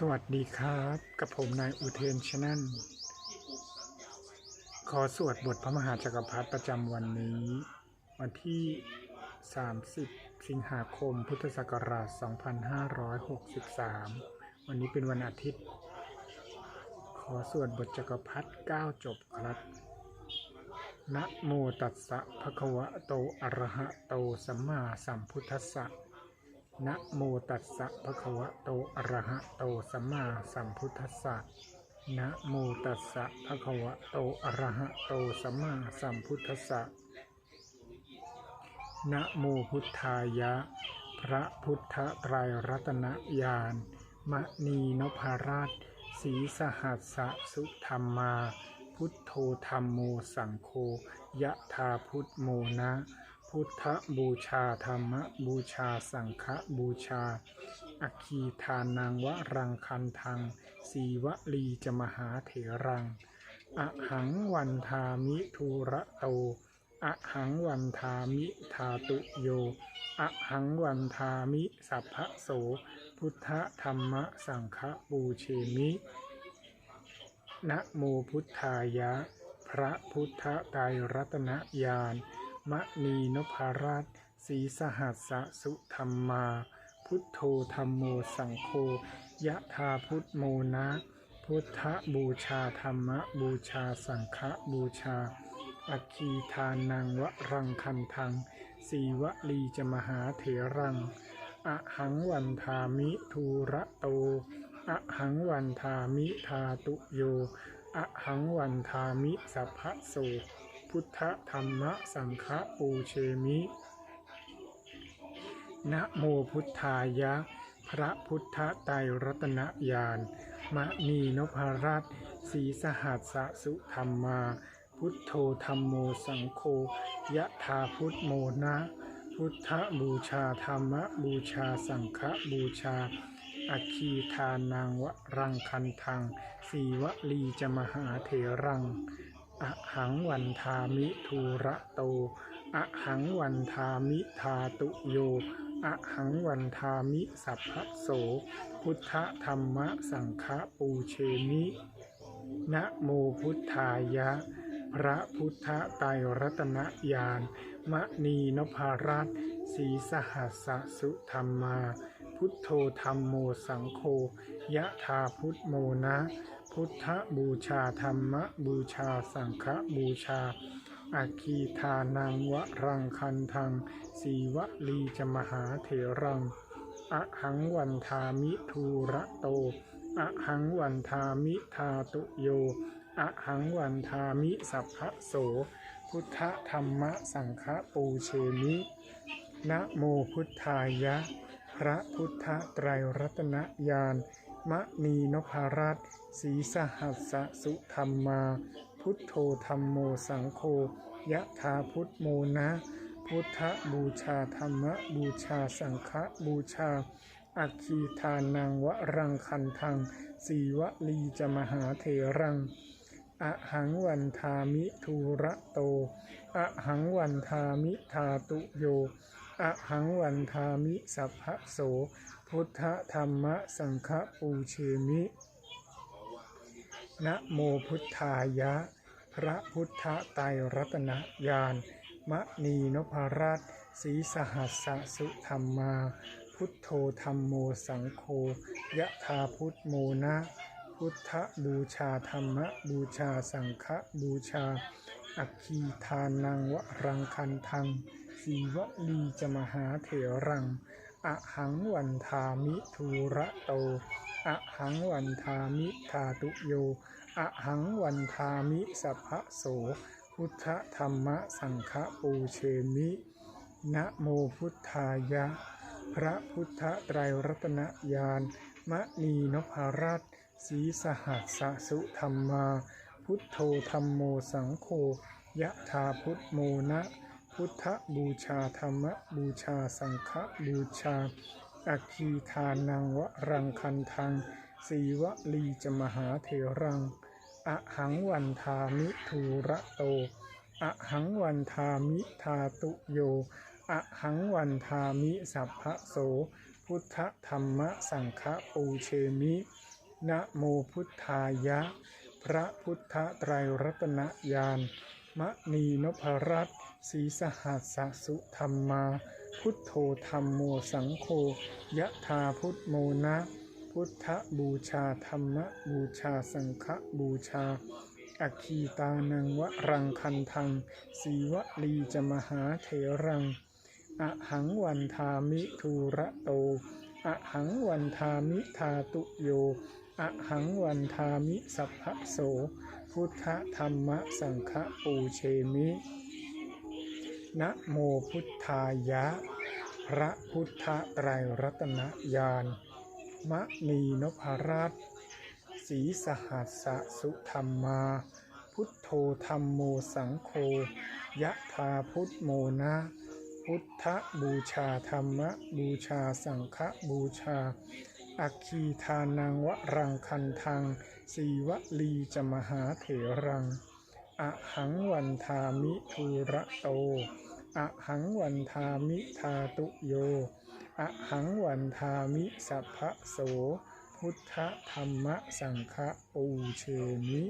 สวัสดีครับ กับผมนายอุเทนชนันขอสวดบทพระมหาจักรพรรดิประจำวันนี้ วันที่ 30 สิงหาคม พุทธศักราช 2563 วันนี้เป็นวันอาทิตย์ ขอสวดบทจักรพรรดิ9จบครับนะโมตัสสะภะคะวะโตอะระหะโตสัมมาสัมพุทธัสสะ นะโมตัสสะภะคะวะโตอะระหะโตสัมมาสัมพุทธัสสะนะโมตัสสะภะคะวะโตอะระหะโตสัมมาสัมพุทธัสสะนะโมพุทธายะ พระพุทธไตรรัตนญาณมณีนพราชสีสหัสสะสุธรรมา พุทโธธรรมโมสังโฆยะธาพุทโมนะ พุทธบูชาธรรมบูชาสังฆบูชาอคคีทานังวรังคันทัง สีวลีจะมหาเถรัง อหังวันทามิทูระโต อหังวันทามิทาตุโย อหังวันทามิสัพพะโส พุทธธรรมสังฆบูเชมิ นะโมพุทธายะ พระพุทธไตรรัตนญาณ มณีนพราชสีสหัสสะสุธรรมา พุทโธธรรมโมสังโฆยะธาพุทโมนะ พุทธบูชาธรรมบูชาสังฆบูชา อัคคีทานังวรังคันทัง สีวลีจะมหาเถรัง อหังวันทามิทูระโต อหังวันทามิทาตุโย อหังวันทามิสัพพะโส พุทธธรรมสังฆปูเชมิ นะโมพุทธายะ พระพุทธไตรรัตนญาณมณีนพรัตน์สีสหัสสะสุธรรมา พุทโธธรรมโมสังโฆยะธาพุทโมนะ พุทธบูชาธรรมบูชาสังฆบูชาอัคคีทานังวรังคันทังสีวลีจะมหาเถรัง อหังวันทามิทูระโตอหังวันทามิทาตุโยอหังวันทามิสัพพะโส พุทธธรรมสังฆปูเชมินะโมพุทธายะ พระพุทธไตรรัตนญาณมณีนพราชสีสหัสสุธรรมา พุทโธธรรมโมสังโฆยะธาพุทโมนะ พุทธบูชาธรรมบูชาสังฆบูชาอาคีทานังวรังคันทังสีวลีจมหาเถรังอะหังวันทามิทูระโตอะหังวันทามิทาตุโยอะหังวันทามิสัพพะโส พุทธธรรมสังฆปูเชมินะโมพุทธายะ พระพุทธไตรรัตนญาณมณีนพรัตสีสหัสสุธรรมาพุทโธธรรมโมสังโฆยะธาพุทโมนะ พุทธบูชาธรรมบูชาสังฆบูชา อัคคีทานังวรังคันทังสีวลีจะมหาเถรังอหังวันทามิทูระโตอหังวันทามิทาตุโย อหังวันทามิสัพพะโส พุทธธรรมสังฆปูเชมินะโมพุทธายะ พระพุทธไตรรัตนญาณมณีนพรัตน์สีสหัสสะสุธรรมา พุทโธธรรมโมสังโฆยะธาพุทโมนะ พุทธบูชาธรรมบูชาสังฆบูชา อัคคีทานังวรังคันทัง สีวลีจะมหาเถรัง อหังวันทามิทูระโต อหังวันทามิทาตุโย อหังวันทามิสัพพะโส พุทธธรรมสังฆปูเชมินะโมพุทธายะ พระพุทธไตรรัตนญาณมณีนพรัตสีสหัสสะสุธรรมา พุทโธธรรมโมสังโฆยะธาพุทโมนะ พุทธบูชาธรรมบูชาสังฆบูชาอัคคีทานังวรังคันทังสีวลีจมหาเถรังอหังวันทามิทูระโตอหังวันทามิทาตุโยอหังวันทามิสัพพะโสพพุทธธรรมสังฆปูเชมินะโมพุทธายะ พระพุทธไตรรัตนญาณ มณีนพรัตศีสหัสสุธรรมา พุทโธธรรมโมสังโฆยะธาพุทโมนะ พุทธบูชาธรรมบูชาสังฆบูชาอคคีตานังวรังคันทังสีวลีจะมหาเถรังอะหังวันทามิทูระโตอะหังวันทามิทาตุโย อะหังวันทามิสัพพะโส พุทธธรรมสังฆปูเชมินะโมพุทธายะ พระพุทธไตรรัตนญาณมะนีนพรัตน์ศรีสหัสสุธรรมา พุทโธธรรมโมสังโฆยะธาพุทโมนะพุทธบูชาธรรมบูชาสังฆบูชา อัคคีทานังวรังคันทังสีวลีจะมหาเถรัง อะหังวันทามิทูระโต อะหังวันทามิทาตุโย อะหังวันทามิสัพพะโส พุทธธรรมสังฆปูเชมิ